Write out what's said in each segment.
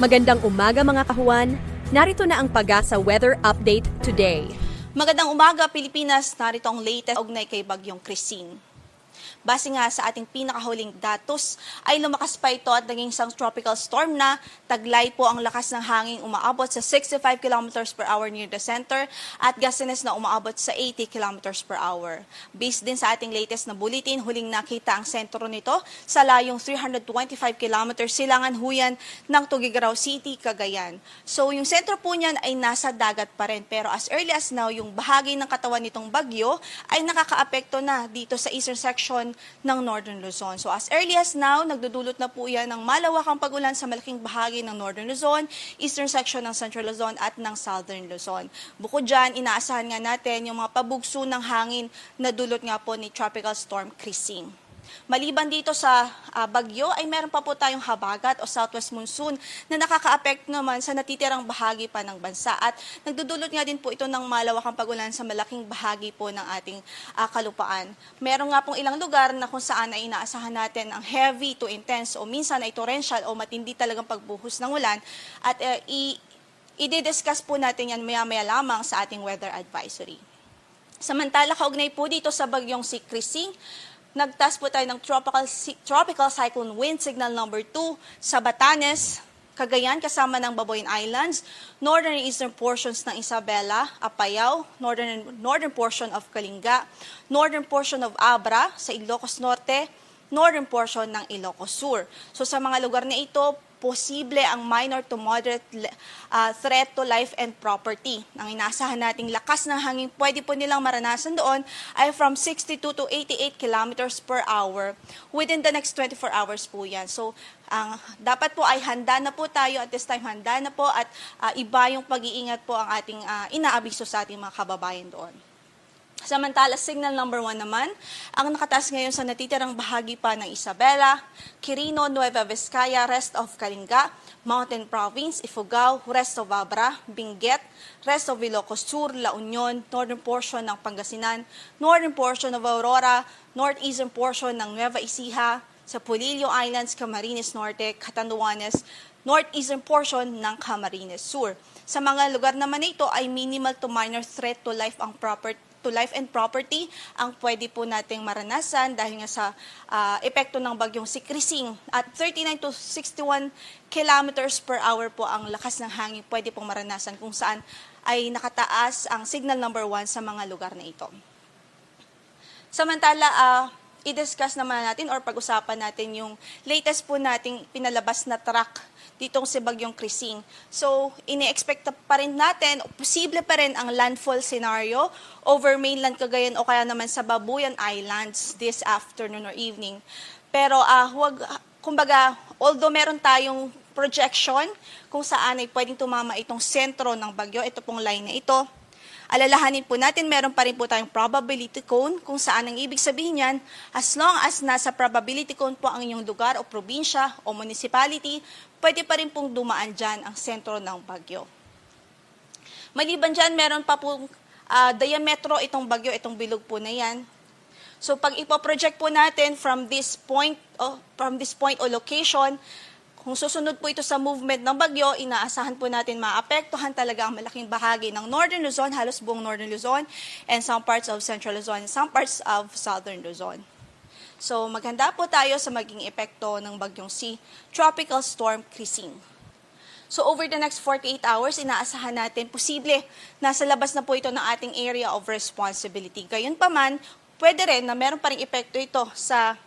Magandang umaga mga kahuan. Narito na ang Pagasa Weather Update today. Magandang umaga Pilipinas, narito ang latest ugnay kay Bagyong Christine. Base nga sa ating pinakahuling datos, ay lumakas pa ito at naging isang tropical storm na taglay po ang lakas ng hangin umaabot sa 65 km per hour near the center at gustiness na umaabot sa 80 km per hour. Based din sa ating latest na bulletin, huling nakita ang sentro nito sa layong 325 km silangan huyan ng Tuguegarao City, Cagayan. So yung sentro po niyan ay nasa dagat pa rin pero as early as now, yung bahagi ng katawan nitong bagyo ay nakakaapekto na dito sa eastern section ng Northern Luzon. So as early as now, nagdudulot na po yan ng malawakang pagulan sa malaking bahagi ng Northern Luzon, eastern section ng Central Luzon at ng Southern Luzon. Bukod dyan, inaasahan nga natin yung mga pabugso ng hangin na dulot nga po ni Tropical Storm Krising. Maliban dito sa ah, bagyo ay meron pa po tayong habagat o southwest monsoon na nakakaapekto naman sa natitirang bahagi pa ng bansa at nagdudulot nga din po ito ng malawakang pagulan sa malaking bahagi po ng ating ah, kalupaan. Meron nga pong ilang lugar na kung saan ay inaasahan natin ang heavy to intense o minsan ay torrential o matindi talagang pagbuhos ng ulan at ah, i- i-discuss po natin yan maya-maya lamang sa ating weather advisory. Samantala, kaugnay po dito sa bagyong si Krising, nagtas po tayo ng tropical, tropical cyclone wind signal number 2 sa Batanes, Cagayan kasama ng Baboyne Islands, northern and eastern portions ng Isabela, Apayao, northern and northern portion of Kalinga, northern portion of Abra sa Ilocos Norte, northern portion ng Ilocos Sur. So sa mga lugar na ito, posible ang minor to moderate uh, threat to life and property. Ang inaasahan nating lakas ng hangin pwede po nilang maranasan doon ay from 62 to 88 kilometers per hour within the next 24 hours po yan. So, ang dapat po ay handa na po tayo at this time handa na po at uh, iba yung pag-iingat po ang ating uh, inaabiso sa ating mga kababayan doon. Samantala, signal number one naman, ang nakataas ngayon sa natitirang bahagi pa ng Isabela, Quirino, Nueva Vizcaya, rest of Kalinga, Mountain Province, Ifugao, rest of Abra, Benguet, rest of Ilocos Sur, La Union, northern portion ng Pangasinan, northern portion of Aurora, northeastern portion ng Nueva Ecija, sa Polillo Islands, Camarines Norte, Catanduanes, northeastern portion ng Camarines Sur. Sa mga lugar naman na ito ay minimal to minor threat to life ang property to life and property ang pwede po nating maranasan dahil nga sa ah, epekto ng bagyong si Krising. At 39 to 61 kilometers per hour po ang lakas ng hangin pwede pong maranasan kung saan ay nakataas ang signal number 1 sa mga lugar na ito. Samantala, ah, i-discuss naman natin or pag-usapan natin yung latest po nating pinalabas na track ditong si Bagyong Krising. So, ini-expect pa rin natin, posible pa rin ang landfall scenario over mainland Cagayan o kaya naman sa Babuyan Islands this afternoon or evening. Pero ah wag kumbaga, although meron tayong projection kung saan ay pwedeng tumama itong sentro ng bagyo, ito pong line na ito, alalahanin po natin, meron pa rin po tayong probability cone kung saan ang ibig sabihin yan, as long as nasa probability cone po ang inyong lugar o probinsya o municipality, pwede pa rin pong dumaan dyan ang sentro ng bagyo. Maliban dyan, meron pa pong ah, diametro itong bagyo, itong bilog po na yan. So pag ipoproject po natin from this point o from this point o location, kung susunod po ito sa movement ng bagyo, inaasahan po natin maapektuhan talaga ang malaking bahagi ng Northern Luzon, halos buong Northern Luzon, and some parts of Central Luzon, and some parts of Southern Luzon. So maganda po tayo sa maging epekto ng bagyong si Tropical Storm Krising. So over the next 48 hours, inaasahan natin posible nasa labas na po ito ng ating area of responsibility. Gayunpaman, pwede rin na meron pa rin epekto ito sa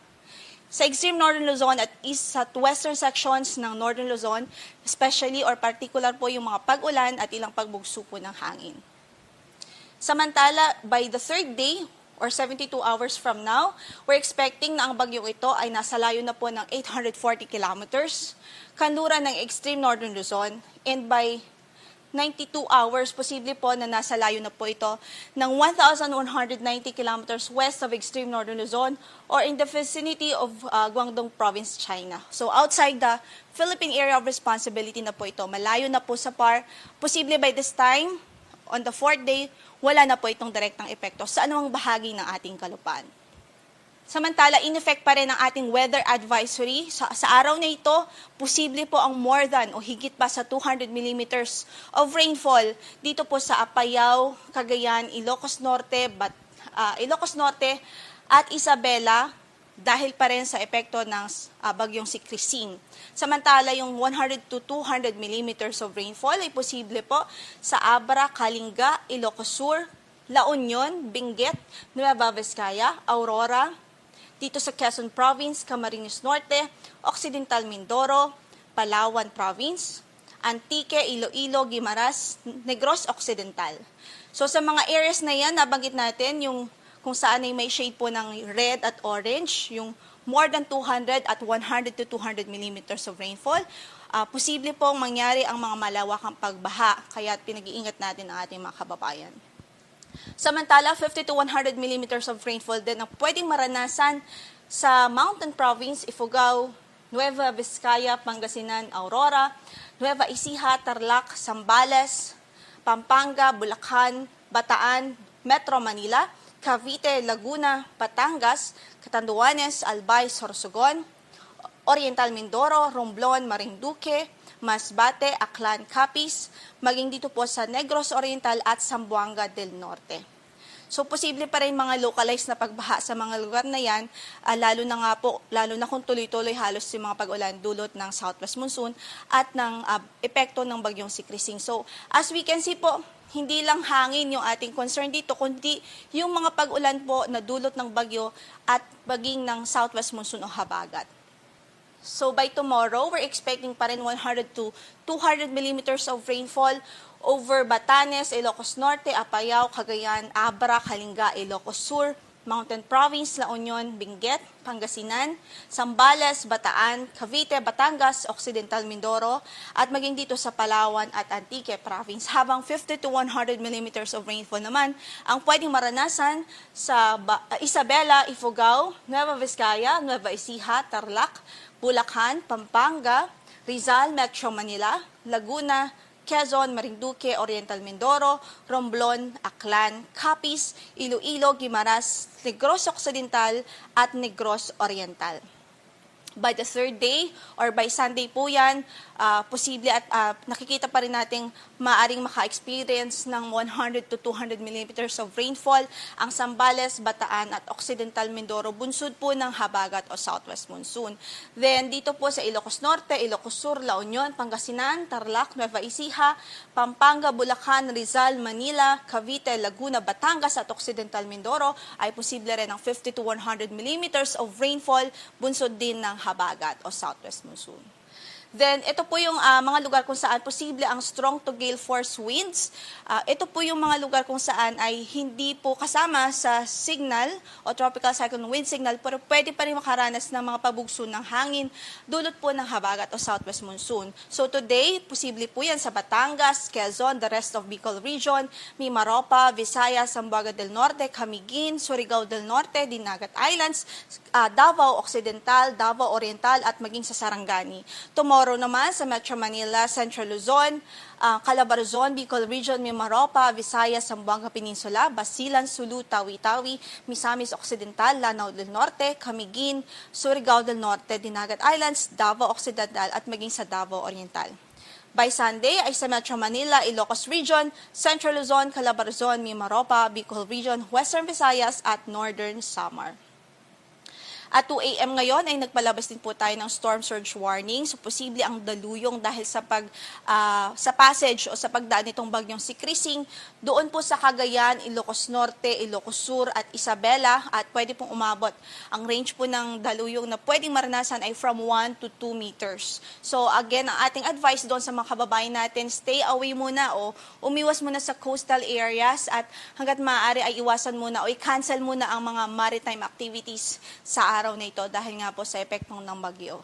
sa extreme northern Luzon at east at western sections ng northern Luzon, especially or particular po yung mga pag-ulan at ilang pagbugso po ng hangin. Samantala, by the third day, or 72 hours from now, we're expecting na ang bagyong ito ay nasa layo na po ng 840 kilometers, kanluran ng extreme northern Luzon, and by 92 hours, posible po na nasa layo na po ito ng 1,190 kilometers west of extreme northern Luzon or in the vicinity of uh, Guangdong Province, China. So outside the Philippine area of responsibility na po ito, malayo na po sa PAR. Posible by this time, on the fourth day, wala na po itong direktang epekto sa anumang bahagi ng ating kalupaan. Samantala, in effect pa rin ang ating weather advisory. Sa, sa araw na ito, posible po ang more than o higit pa sa 200 millimeters of rainfall dito po sa Apayao, Cagayan, Ilocos Norte, Bat, ah, Ilocos Norte at Isabela dahil pa rin sa epekto ng ah, bagyong si Christine. Samantala, yung 100 to 200 millimeters of rainfall ay posible po sa Abra, Kalinga, Ilocos Sur, La Union, Benguet, Nueva Vizcaya, Aurora, dito sa Quezon Province, Camarines Norte, Occidental Mindoro, Palawan Province, Antique, Iloilo, Guimaras, Negros Occidental. So sa mga areas na yan, nabanggit natin yung kung saan ay may shade po ng red at orange, yung more than 200 at 100 to 200 millimeters of rainfall, ah, posible pong mangyari ang mga malawakang pagbaha, kaya pinag-iingat natin ang ating mga kababayan. Samantala, 50 to 100 millimeters of rainfall din ang pwedeng maranasan sa Mountain Province, Ifugao, Nueva Vizcaya, Pangasinan, Aurora, Nueva Ecija, Tarlac, Zambales, Pampanga, Bulacan, Bataan, Metro Manila, Cavite, Laguna, Batangas, Catanduanes, Albay, Sorsogon, Oriental Mindoro, Romblon, Marinduque, Masbate, Aklan, Capiz, maging dito po sa Negros Oriental at Zamboanga del Norte. So, posible pa rin mga localized na pagbaha sa mga lugar na yan, ah, lalo na nga po, lalo na kung tuloy-tuloy halos yung mga pag-ulan dulot ng southwest monsoon at ng ah, epekto ng bagyong si Krising. So, as we can see po, hindi lang hangin yung ating concern dito, kundi yung mga pag-ulan po na dulot ng bagyo at baging ng southwest monsoon o habagat. So by tomorrow, we're expecting pa rin 100 to 200 millimeters of rainfall over Batanes, Ilocos Norte, Apayao, Cagayan, Abra, Kalinga, Ilocos Sur, Mountain Province, La Union, Benguet, Pangasinan, Zambales, Bataan, Cavite, Batangas, Occidental Mindoro, at maging dito sa Palawan at Antique Province. Habang 50 to 100 millimeters of rainfall naman ang pwedeng maranasan sa uh, Isabela, Ifugao, Nueva Vizcaya, Nueva Ecija, Tarlac, Bulacan, Pampanga, Rizal, Metro Manila, Laguna, Quezon, Marinduque, Oriental Mindoro, Romblon, Aklan, Capiz, Iloilo, Guimaras, Negros Occidental at Negros Oriental. By the third day or by Sunday po yan, ah, posible at ah, nakikita pa rin nating maaring maka-experience ng 100 to 200 millimeters of rainfall ang Sambales, Bataan at Occidental Mindoro, bunsod po ng habagat o southwest monsoon. Then dito po sa Ilocos Norte, Ilocos Sur, La Union, Pangasinan, Tarlac, Nueva Ecija, Pampanga, Bulacan, Rizal, Manila, Cavite, Laguna, Batangas at Occidental Mindoro ay posible rin ng 50 to 100 millimeters of rainfall bunsod din ng habagat o southwest monsoon. Then, ito po yung ah, mga lugar kung saan posible ang strong to gale force winds. Ah, ito po yung mga lugar kung saan ay hindi po kasama sa signal o tropical cyclone wind signal pero pwede pa rin makaranas ng mga pabugso ng hangin dulot po ng habagat o southwest monsoon. So today, posible po yan sa Batangas, Quezon, the rest of Bicol region, Mimaropa, Visayas, Zamboanga del Norte, Camiguin, Surigao del Norte, Dinagat Islands, ah, Davao Occidental, Davao Oriental at maging sa Sarangani. Tomorrow naman sa Metro Manila, Central Luzon, ah, Calabarzon, Bicol Region, Mimaropa, Visayas, Zamboanga Peninsula, Basilan, Sulu, Tawi-Tawi, Misamis Occidental, Lanao del Norte, Camiguin, Surigao del Norte, Dinagat Islands, Davao Occidental at maging sa Davao Oriental. By Sunday ay sa Metro Manila, Ilocos Region, Central Luzon, Calabarzon, Mimaropa, Bicol Region, Western Visayas at Northern Samar. At 2 a.m. ngayon ay nagpalabas din po tayo ng storm surge warning. So posible ang daluyong dahil sa pag ah, sa passage o sa pagdaan nitong bagyong si Krising doon po sa Cagayan, Ilocos Norte, Ilocos Sur at Isabela at pwede pong umabot. Ang range po ng daluyong na pwedeng maranasan ay from 1 to 2 meters. So again, ang ating advice doon sa mga kababayan natin, stay away muna o umiwas muna sa coastal areas at hanggat maaari ay iwasan muna o i-cancel muna ang mga maritime activities sa araw na ito dahil nga po sa epektong ng bagyo.